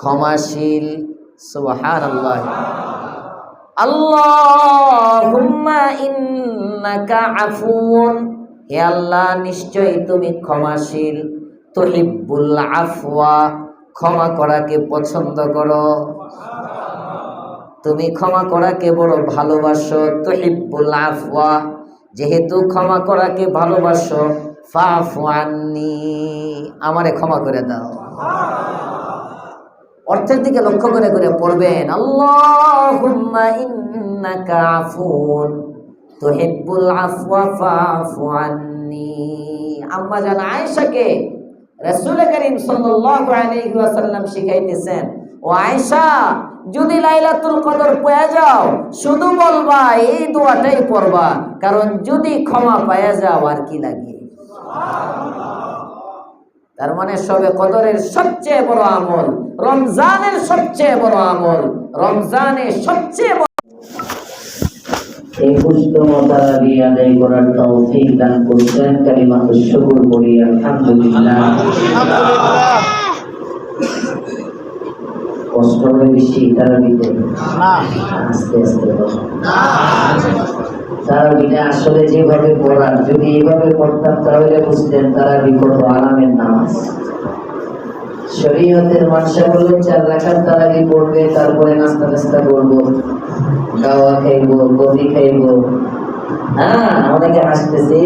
ক্ষমাশীল সুবহান আল্লাহ আল্লাহুম্মা ইন্নাকা আফুন হে আল্লাহ, নিশ্চয়ই তুমি ক্ষমাশীল, তুহিব্বুল আফওয়া, ক্ষমা করাকে পছন্দ করো। তুমি ক্ষমা করাকে বড় ভালোবাসো, তুহিব্বুল আফওয়া। যেহেতু ক্ষমা করাকে ভালোবাসো ফাফু আন্নি, আমারে ক্ষমা করে দাও। অর্থের দিকে লক্ষ্য করে করে পড়বেন। আম্মা জান আয়েশাকে রাসূল করিম ওয়াসাল্লাম শিখাইতেছেন, ও আয়েশা, যদি লাইলাতুল কদর পেয়ে যাও, শুধু বলবা, এই দোয়াটাই পড়বা, কারণ যদি ক্ষমা পাওয়া যাও, আর কি লাগে? তার মানে সবে কদরের সবচেয়ে বড় আমল, রমজানের সবচেয়ে বড় আমল রমজানের সবচেয়ে বড় এই কষ্ট বেশি তারাবিতে আস্তে আস্তে বলো। তারাবিটা আসলে যেভাবে পড়ার যদি এইভাবে পড়তাম, তাহলে বুঝতেন তারাবি কত আরামের নামাজ। শরীয়তের মানসা হলো চার রাখার তারাবি পড়বে, তারপরে নাস্তা নাস্তা করব, খাওয়া খাইবো, কফি খাইবো। হ্যাঁ হাসতেছে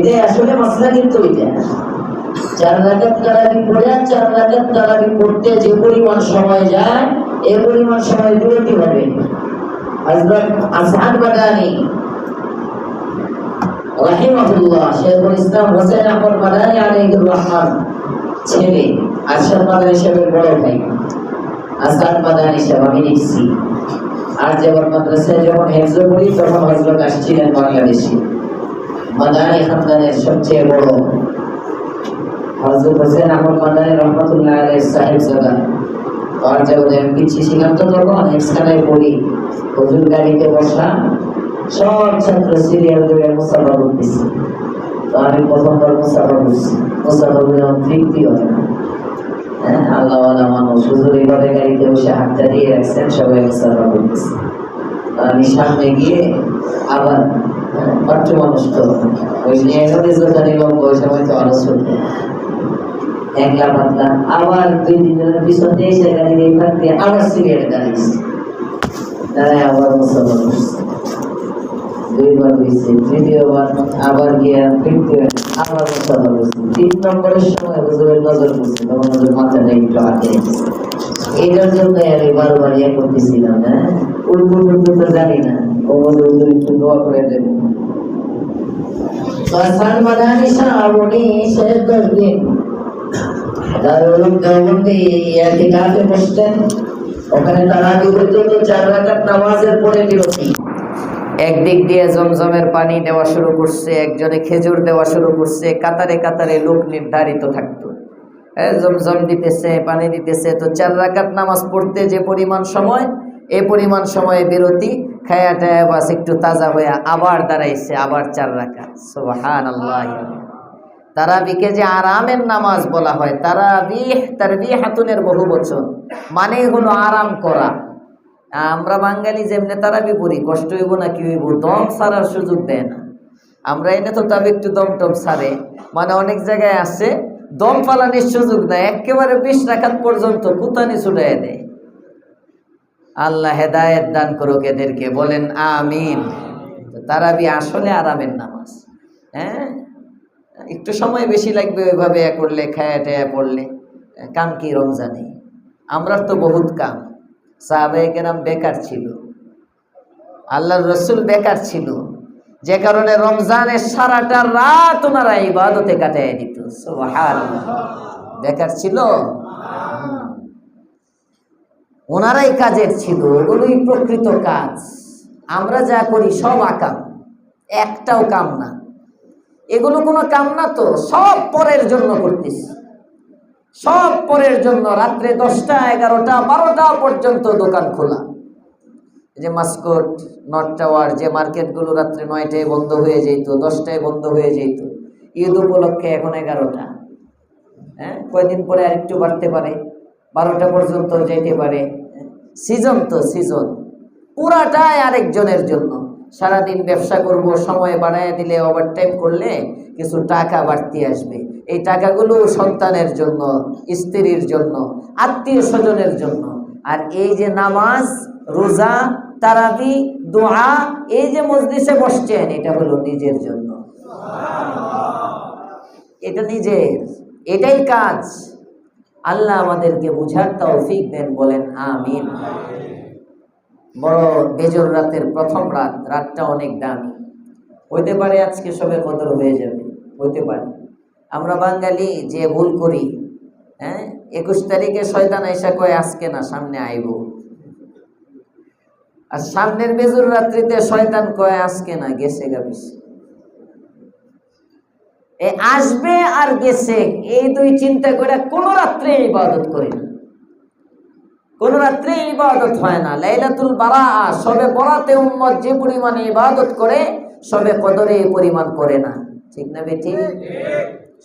বাদানি রাহিমাহুল্লাহ শেখুল ইসলাম হোসেন আলাইহির সাহেবের বড় ভাই। আসাদ বাদানি সাহেব, আমি লিখছি আর যেমন মাদ্রাসায় যখন হেফজ করি তখন হজরত আসছিলেন বাংলাদেশে। মাদানি খানদানের সবচেয়ে বড় হজরত হোসেন আহমদ মাদানি রহমতুল্লাহ আলাই সাহেব জাদা আর যখন এমপি ছিলাম তো তখন হেফসখানায় পড়ি। হজুর গাড়িতে বসা সব ছাত্র সিরিয়াল ধরে মুসাফা করতেছি। আমি প্রথমবার মুসাফা করছি। মুসাফা আমার তৃপ্তি হয় হ্যাঁ আল্লাহ মানুষ হুজুর এইভাবে গাড়িতে বসে হাতটা দিয়ে রাখছেন সবাই মুসাফা করতেছে। আমি সামনে গিয়ে আবার হ্যাঁ, পাঠ্য মানুষ তো। ওই যে এগারো যেটা নিলাম ওই সময় তো আরও চলবে একলা পাতলা। আবার দুই দিনের পিছন দিয়ে এসে গাড়ি দিয়ে থাকতে আবার দাঁড়ায় আবার মুসাফা করছে। দুইবার হয়েছে তৃতীয়বার আবার গিয়া তৃতীয়, আবার মুসাফা করছে তিন নম্বরের সময় হুজুরের নজর পড়ছে, তখন ওদের মাথাটা একটু আগে এটার জন্য আমি বারবার ইয়ে করতেছিলাম হ্যাঁ? উল্টো উল্টো তো জানি না। ও বলে হুজুর, একটু দোয়া করে বসতেন। ওখানে তারা চার রাকাত নামাজের পরে বিরতি। একদিক দিয়ে জমজমের পানি দেওয়া শুরু করছে, একজনে খেজুর দেওয়া শুরু করছে, কাতারে কাতারে লোক নির্ধারিত থাকতো। জমজম দিতেছে, পানি দিতেছে, তো চার রাকাত নামাজ পড়তে যে পরিমাণ সময়, এ পরিমাণ সময়ে বিরতি, খায়া টায়া বাস একটু তাজা হয়ে আবার দাঁড়াইছে, আবার চার রাকাত। সুবহান আল্লাহ তারাবিকে যে আরামের নামাজ বলা হয়, তারাবিহ তারবিহ হাতুনের বহু বচন মানে হলো আরাম করা। আমরা বাঙালি যেমনি তারাবি পড়ি কষ্ট হইব না, কি হইব? দম সারার সুযোগ দেয় না। আমরা এনে তো তবে একটু দম টম সারে মানে অনেক জায়গায় আছে, দম পালানির সুযোগ নাই, একেবারে বিশ রাখাত পর্যন্ত কুতানি ছুটাই দেয়। আল্লাহ হেদায়েত দান করুক এদেরকে, বলেন আমিন। তারাবি আসলে আরামের নামাজ হ্যাঁ? একটু সময় বেশি লাগবে ওইভাবে করলে, খায়া টায়া পড়লে, কাম কি রমজানে? আমরার তো বহুত কাম। সাহাবাহিকেরাম বেকার ছিল। আল্লাহর রসুল বেকার ছিল। যে কারণে রমজানের সারাটা রাত ওনারা ইবাদতে কাটাই দিত। বেকার ছিল? ওনারাই কাজের ছিল, ওগুলোই প্রকৃত কাজ। আমরা যা করি সব আকাম। একটাও কাম না। এগুলো কোনো কাম না তো, সব পরের জন্য করতেছি। সব পরের জন্য রাত্রে দশটা, এগারোটা, বারোটা পর্যন্ত দোকান খোলা। যে মাস্কট নর্থ টাওয়ার, যে মার্কেটগুলো রাত্রে নয়টায় বন্ধ হয়ে যেত, দশটায় বন্ধ হয়ে যেত, ঈদ উপলক্ষে এখন এগারোটা। হ্যাঁ? কয়দিন পরে আর একটু বাড়তে পারে, বারোটা পর্যন্ত যেতে পারে। সিজন তো সিজন, পুরাটাই আরেকজনের জন্য। সারাদিন ব্যবসা করব, সময় বাড়ায় দিলে ওভারটাইম করলে কিছু টাকা বাড়তি আসবে। এই টাকাগুলো সন্তানের জন্য, স্ত্রীর জন্য আত্মীয় স্বজনের জন্য। আর এই যে নামাজ, রোজা, তারাবি, দোয়া, এই যে মসজিদে বসছেন, এটা হলো নিজের জন্য। এটা নিজের, এটাই কাজ। আল্লাহ আমাদেরকে বুঝার তৌফিক দেন, বলেন আমিন। বড় বেজর রাতের প্রথম রাত রাতটা অনেক দামি। হইতে পারে আজকে সবে কদর হয়ে যাবে হইতে পারে। আমরা বাঙালি যে ভুল করি হ্যাঁ একুশ তারিখে শয়তান আইসা কয় আজকে না সামনে আইব। আর সামনের বেজুর রাত্রিতে শয়তান কয় আজকে না গেছে গাবিস এ আসবে আর গেছে এই দুই চিন্তা করে কোন রাত্রে ইবাদত করে না। কোন রাত্রে ইবাদত হয় না। লাইলাতুল বারা সবে বরাতে উম্মত যে পরিমাণে ইবাদত করে, সবে কদরে পরিমাণ করে না। ঠিক না বেঠি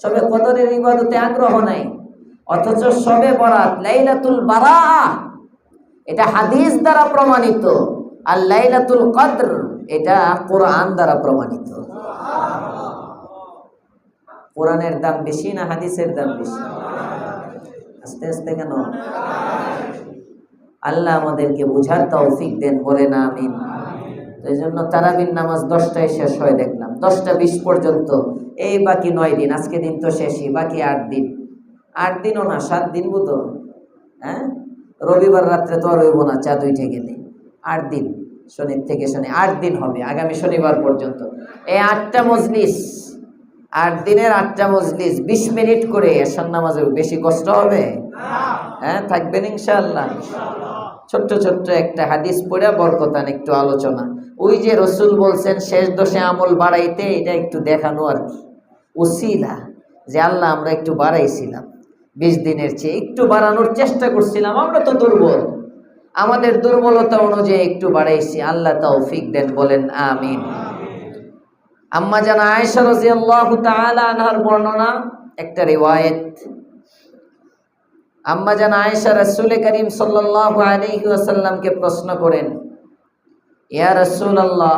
সবে কদরের ইবাদতে আগ্রহ নাই। অথচ সবে বরাত, লাইলাতুল বারা এটা হাদিস দ্বারা প্রমাণিত। আর লাইলাতুল কদর, এটা কোরআন দ্বারা প্রমাণিত। কোরআনের দাম বেশি না হাদিসের দাম বেশি? আস্তে আস্তে কেন? আল্লাহ আমাদেরকে বুঝার তৌফিক দেন, বলে না, আমিন। তো এই জন্য তারাবিন নামাজ দশটায় শেষ হয়, দেখলাম। দশটা বিশ পর্যন্ত। এই বাকি নয় দিন, আজকে দিন তো শেষই, বাকি আট দিন। আট দিনও না, সাত দিন বুতো হ্যাঁ? রবিবার রাত্রে তো আর রইব না চাঁদ উঠে গেলে আট দিন, শনির থেকে শনি, আট দিন হবে, আগামী শনিবার পর্যন্ত। এই আটটা মজলিস, আট দিনের আটটা মজলিস, বিশ মিনিট করে এসান নামাজে বেশি কষ্ট হবে? হ্যাঁ থাকবেন ইনশাআল্লাহ। ছোট্ট ছোট্ট একটা হাদিস পড়ে বরকতান, একটু আলোচনা। ওই যে রসুল বলছেন, শেষ দোষে আমল বাড়াইতে এটা একটু দেখানো আর কি। উসিলা যে, আল্লাহ, আমরা একটু বাড়াইছিলাম। বিশ দিনের চেয়ে একটু বাড়ানোর চেষ্টা করছিলাম, আমরা তো দুর্বল। আমাদের দুর্বলতা অনুযায়ী একটু বাড়াইছি। আল্লাহ তৌফিক দেন, বলেন, আমিন। আম্মা জানা আয়েশা রাদিয়াল্লাহু তাআলা আনহার বর্ণনা, একটা রিওয়ায়েত। আম্মা জান আয়েশা রাসূল করিম সাল্লাল্লাহু আলাইহি ওয়াসাল্লামকে প্রশ্ন করেন ইয়া রাসূলুল্লাহ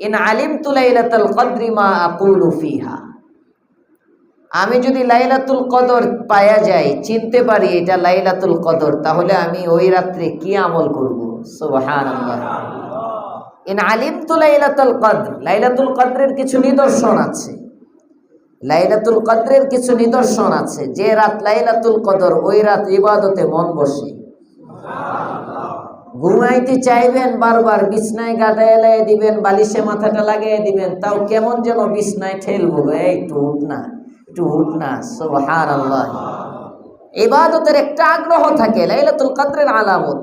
ইন আলিমতু লাইলাতুল কদরি মা আকুলু ফিহা? আমি যদি লাইলাতুল কদর পায়া যাই চিনতে পারি এটা লাইলাতুল কদর তাহলে আমি ওই রাত্রে কি আমল করব? সুবহানাল্লাহ। ইন আলিমতু লাইলাতুল কদর লাইলাতুল কদরের কিছু নিদর্শন আছে। লাইলাতুল কদরের কিছু নিদর্শন আছে। যে রাত লাইলাতুল কদর, ওই রাত ইবাদতে মন বসে। ঘুমাইতে চাইবেন বারবার, বিছনায় গাটা এলাই দিবেন, বালিশে মাথাটা লাগিয়ে দিবেন, তাও কেমন যেন বিছনায় ঠেলবো একটু উঠ না, একটু উঠ না। সুবহান আল্লাহ ইবাদতের একটা আগ্রহ থাকে, লাইলাতুল কদরের আলামত।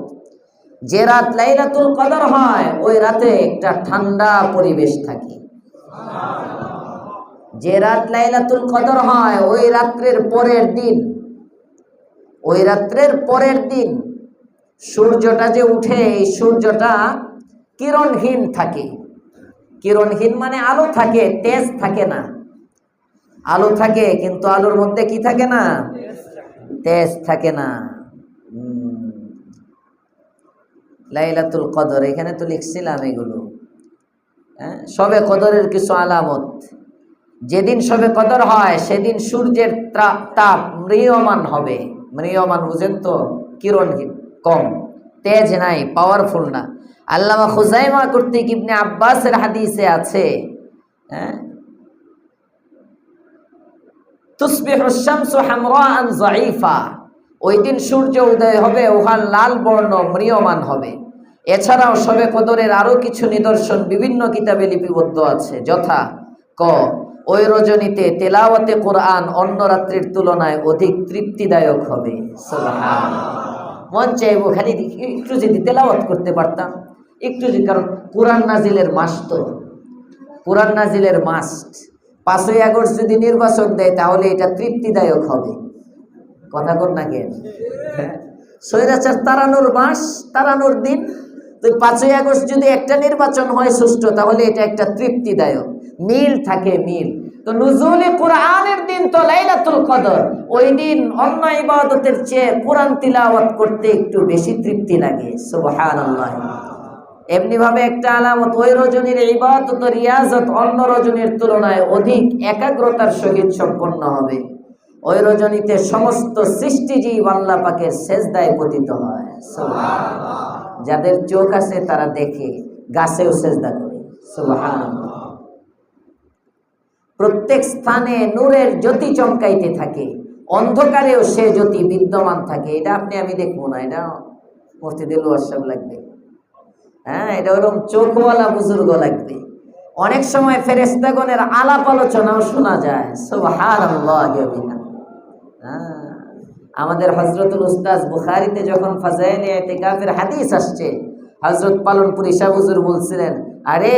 যে রাত লাইলাতুল কদর হয়, ওই রাতে একটা ঠান্ডা পরিবেশ থাকে। যে রাত লাইলাতুল কদর হয়, ওই রাত্রের পরের দিন, ওই রাত্রের পরের দিন সূর্যটা যে উঠে, এই সূর্যটা কিরণহীন থাকে। কিরণহীন মানে আলো থাকে, তেজ থাকে না। আলো থাকে, কিন্তু আলোর মধ্যে কি থাকে না? তেজ থাকে না। লাইলাতুল কদর, এখানে তো লিখছিলাম এগুলো। হ্যাঁ? সবে কদরের কিছু আলামত। যেদিন সবে কদর হয়, সেদিন সূর্যের তাপ ম্রিয়মান হবে। ম্রিয়মান বুঝেন তো কিরণহীন কম। তেজ নাই পাওয়ারফুল না। আল্লামা খুজাইমা কর্তৃক ইবনে আব্বাসের হাদিসে আছে হ্যাঁ? ওই দিন সূর্য উদয় হবে, উহার লাল বর্ণ ম্রিয়মান হবে। এছাড়াও সবে কদরের আরও কিছু নিদর্শন বিভিন্ন কিতাবে লিপিবদ্ধ আছে। যথা ক ওই রজনীতে তেলাওয়াতে কোরআন অন্য রাত্রির তুলনায় অধিক তৃপ্তিদায়ক হবে। মন চাইব খালি একটু যদি তেলাওয়াত করতে পারতাম। একটু যদি, কারণ কোরআন নাজিলের মাস তো। কোরআন নাজিলের মাস। পাঁচই আগস্ট যদি নির্বাচন দেয়, তাহলে এটা তৃপ্তিদায়ক হবে। কথা কর না কেন? স্বৈরাচার তাড়ানোর মাস, তাড়ানোর দিন। তো পাঁচই আগস্ট যদি একটা নির্বাচন হয় সুষ্ঠু, তাহলে এটা একটা তৃপ্তিদায়ক। মিল থাকে মিল। তো নুজুলে কোরআনের দিন তো লাইলাতুল কদর ওই দিন অন্য ইবাদতের চেয়ে কোরআন তিলাওয়াত করতে একটু বেশি তৃপ্তি লাগে, সুবহানাল্লাহ এমনি ভাবে একটা আলামত, ওই রজনীর ইবাদত রিয়াজত অন্য রজনীর তুলনায় অধিক একাগ্রতার সহিত সম্পন্ন হবে ওই রজনীতে সমস্ত সৃষ্টিজীব আল্লাহ পাকের সেজদায় পতিত হয়। যাদের চোখ আছে তারা দেখে, গাছেও সেজদা করে, সুবহানাল্লাহ। প্রত্যেক স্থানে নূরের জ্যোতি চমকাইতে থাকে, অন্ধকারেও সে জ্যোতি বিদ্যমান থাকে। এটা আপনি, আমি দেখব না, এটা মসজিদে লোয়াসাব লাগবে। হ্যাঁ এটা ওরকম চোখওয়ালা বুজুর্গ লাগবে। অনেক সময় ফেরেস্তাগণের আলাপ আলোচনাও শোনা যায়, সুবহানাল্লাহ হ্যাঁ আমাদের হজরতুল উস্তাজ বুখারিতে যখন ফাজাইলে হাদিস আসছে হজরত পালনপুরি শাহ হুজুর বলছিলেন, আরে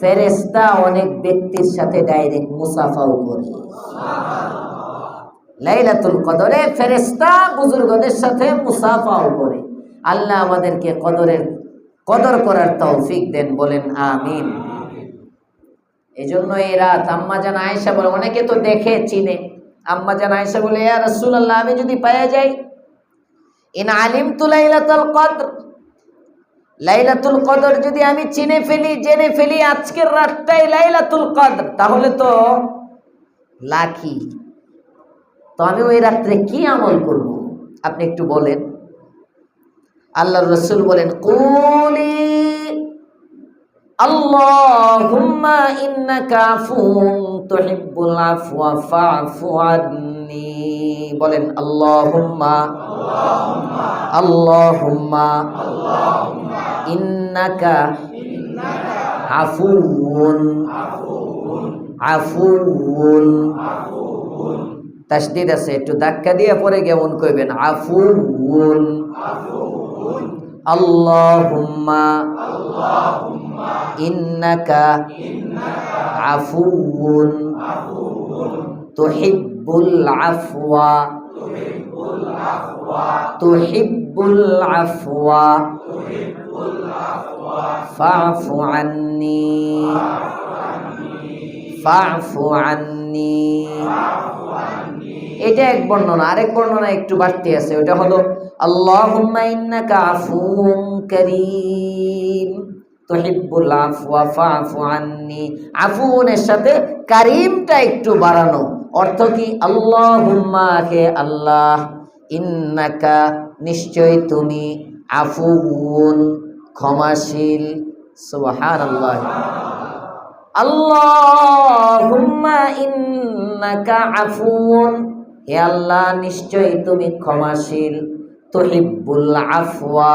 ফেরেস্তা অনেক ব্যক্তির সাথে ডাইরেক্ট মুসাফাও করে। লাইলাতুল কদরে ফেরেস্তা বুজুর্গদের সাথে মুসাফাও করে। আল্লাহ আমাদেরকে কদরের কদর করার তৌফিক দেন, বলেন আমিন। এজন্য এই রাত আম্মা জান আয়েশা বলে, অনেকে তো দেখে, চিনে। আম্মা জান আয়েশা বলে, ইয়া রাসূলুল্লাহ, আমি যদি পাওয়া যাই, ইন আলিমতু লাইলাতুল কদর লাইলাতুল কদর যদি আমি চিনে ফেলি, জেনে ফেলি, আজকের রাতটাই লাইলাতুল কদর, তাহলে তো লাকি। তো আমি ওই রাত্রে কি আমল করব? আপনি একটু বলেন। আল্লাহর রসুল বলেন, কুলি আল্লাহুম্মা ইন্নাকা আফুন তুহিব্বুল আফওয়া ফা'ফু আন্নি। বলেন, আল্লাহুম্মা আল্লাহুম্মা আল্লাহুম্মা ইন্নাকা আফুন আফুন তাসদিদ আছে, একটু ধাক্কা দিয়ে পরে কেমন কইবেন আফুন আল্লাহুম্মা, ইন্নাকা আফওয়া। ফা'ফু আন্নি ফা'ফু আন্নি এটা এক বর্ণনা, আরেক বর্ণনা একটু বাড়তি আছে। ওটা হলো, আল্লাহুম্মা ইন্নাকা কারীম। তুহিব্বুল আফওয়া আন্নি। আফুনের সাথে কারীমটা একটু বাড়ানো। অর্থ কি? আল্লাহুম্মা, হে আল্লাহ, ইন্নাকা, নিশ্চয় তুমি আফুন ক্ষমাশীল, সুবহানাল্লাহ। আল্লাহুম্মা ইন্নাকা আফুন হে আল্লাহ, নিশ্চয়ই তুমি ক্ষমাশীল, তুহিব্বুল আফওয়া,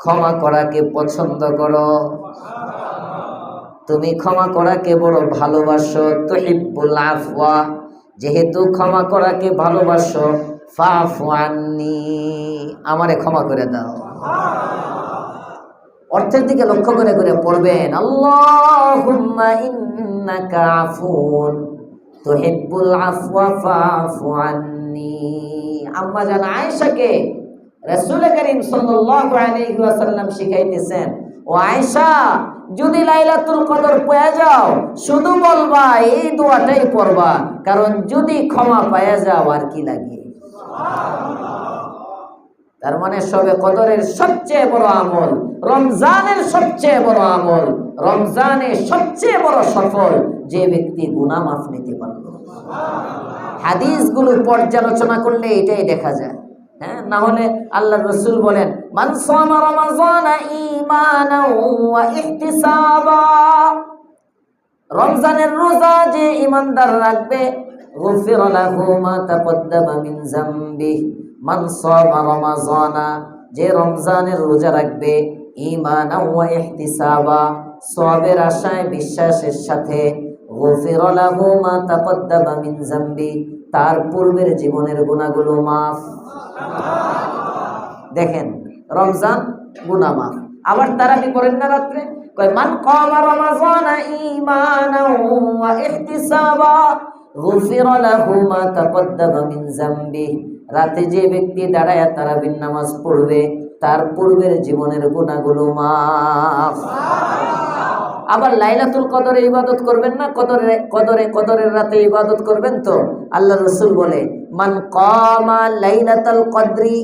ক্ষমা করাকে পছন্দ করো। তুমি ক্ষমা করাকে বড় ভালোবাসো, তুহিব্বুল আফওয়া। যেহেতু ক্ষমা করাকে ভালোবাসো ফাফু আন্নি, আমারে ক্ষমা করে দাও। অর্থের দিকে লক্ষ্য করে করে পড়বেন। আম্মা জান আয়েশাকে রাসূল করিম ওয়াসাল্লাম শিখাইতেছেন, ও আয়েশা, যদি লাইলাতুল কদর পেয়ে যাও, শুধু বলবা, এই দোয়াটাই পড়বা, কারণ যদি ক্ষমা পাওয়া যাও, আর কি লাগে? তার মানে সবে কদরের সবচেয়ে বড় আমল, রমজানের সবচেয়ে বড় আমল, রমজানে সবচেয়ে বড় সফল যে ব্যক্তি গুনাহ মাফ নিতে পারল। হাদিসগুলো পর্যালোচনা করলে এটাই দেখা যায়। হ্যাঁ আল্লাহ রসুল বলেন রমজানের রোজা যে ইমানদার রাখবে যে রমজানের রোজা রাখবে ইহতিসাবা, সওয়াবের আশায়, বিশ্বাসের সাথে। তার পূর্বের জীবনের গুনাহগুলো মাফ। দেখেন, রমজান গুনাহ মাফ। আবার তারাবি করেন না রাত্রে? মান কামা রমাজানা মিন যামবি। রাতে যে ব্যক্তি দাঁড়ায় তারাবির নামাজ পড়বে, তার পূর্বের জীবনের গুনাহগুলো মাফ। আবার লাইলাতুল কদরে ইবাদত করবেন না? কদরে কদরে, কদরের রাতে ইবাদত করবেন তো? আল্লাহ রসুল বলে, মান কমা লাইলাতুল কদরি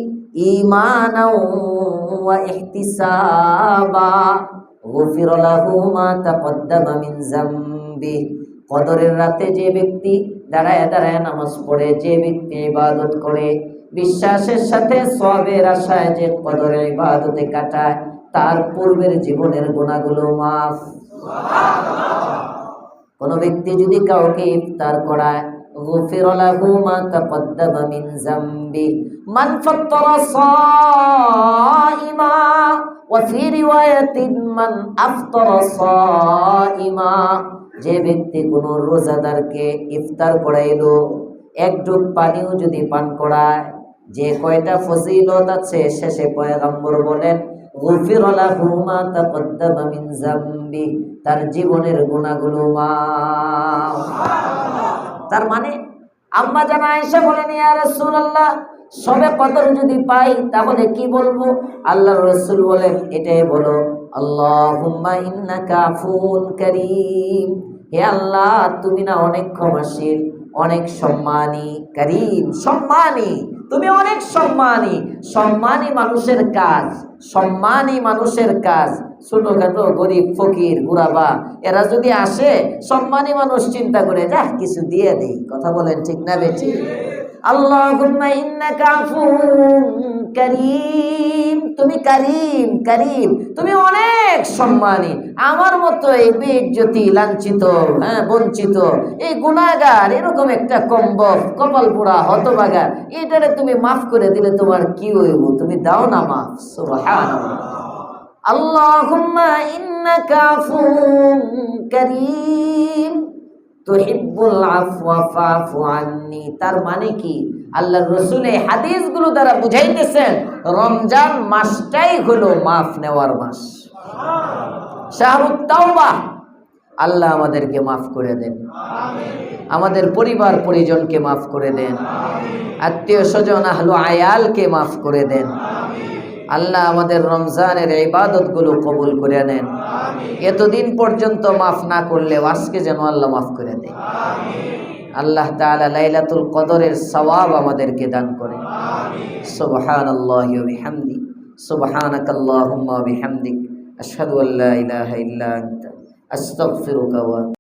মিন যামবি কদরের রাতে যে ব্যক্তি দাঁড়ায় দাঁড়ায় নামাজ পড়ে যে ব্যক্তি ইবাদত করে বিশ্বাসের সাথে সবের আশায় যে কদরের ইবাদতে কাটায় তার পূর্বের জীবনের গুণাগুলো মাফ কোন ব্যক্তি যদি কাউকে ইফতার করায় غفر له ما تقدم من ذنبه من فطر صائما وفي رواية من أفطر صائما যে ব্যক্তি কোন রোজাদারকে ইফতার করাইলো, এক ডুব পানিও যদি পান করায়, যে কয়টা ফজিলত আছে শেষে পয়গম্বর বলেন তার জীবনের মাফ। তার মানে আম্মা জানা আয়েশা বলেন, ইয়া সবে কদর যদি পাই, তাহলে কি বলব? আল্লাহ রাসূল বলেন, এটাই বলো, আল্লাহুম্মা ইন্নাকা আফুন কারীম হে আল্লাহ, তুমি না অনেক ক্ষমাশীল, অনেক সম্মানী, করিম, সম্মানী, তুমি অনেক সম্মানী সম্মানী মানুষের কাজ, সম্মানী মানুষের কাজ। ছোটখাটো গরিব, ফকির গুরাবা এরা যদি আসে, সম্মানী মানুষ চিন্তা করে যা কিছু দিয়ে দেই। কথা বলেন ঠিক না বেঠি? আল্লাহ করিম। করিম করিম, তুমি অনেক সম্মানী, আমার মতো এই বেজ্জতি লাঞ্ছিত হ্যাঁ বঞ্চিত, এই গুণাগার, এরকম একটা কম্বক কপাল পোড়া হতবাগা এটারে তুমি মাফ করে দিলে তোমার কি হইব? তুমি দাও না মাফ আল্লাহুম্মা ইন্নাকা আফুন করিম, তুহিব্বুল আফওয়া ফাফু আন্নি, তার মানে কি? আল্লাহর রসুল এই হাদিসগুলো দ্বারা বুঝাইতেছেন, রমজান মাসটাই হলো মাফ নেওয়ার মাস। শাহরুখ তাওবা, আল্লাহ আমাদেরকে মাফ করে দেন। আমাদের পরিবার পরিজনকে মাফ করে দেন। আত্মীয় স্বজন আহলো আয়ালকে মাফ করে দেন। আল্লাহ আমাদের রমজানের ইবাদতগুলো কবুল করে নেন। এতদিন পর্যন্ত মাফ না করলে আজকে যেন আল্লাহ মাফ করে দেয়। আল্লাহ তালা লাইলাতুল কদরের সওয়াব আমাদেরকে দান করে। সুবহানাল্লাহি ওয়া বিহামদি। সুবহানাকাল্লাহুম্মা ওয়া বিহামদিক। আশহাদু আল্লা ইলাহা ইল্লা আস্তাগফিরুকা ওয়া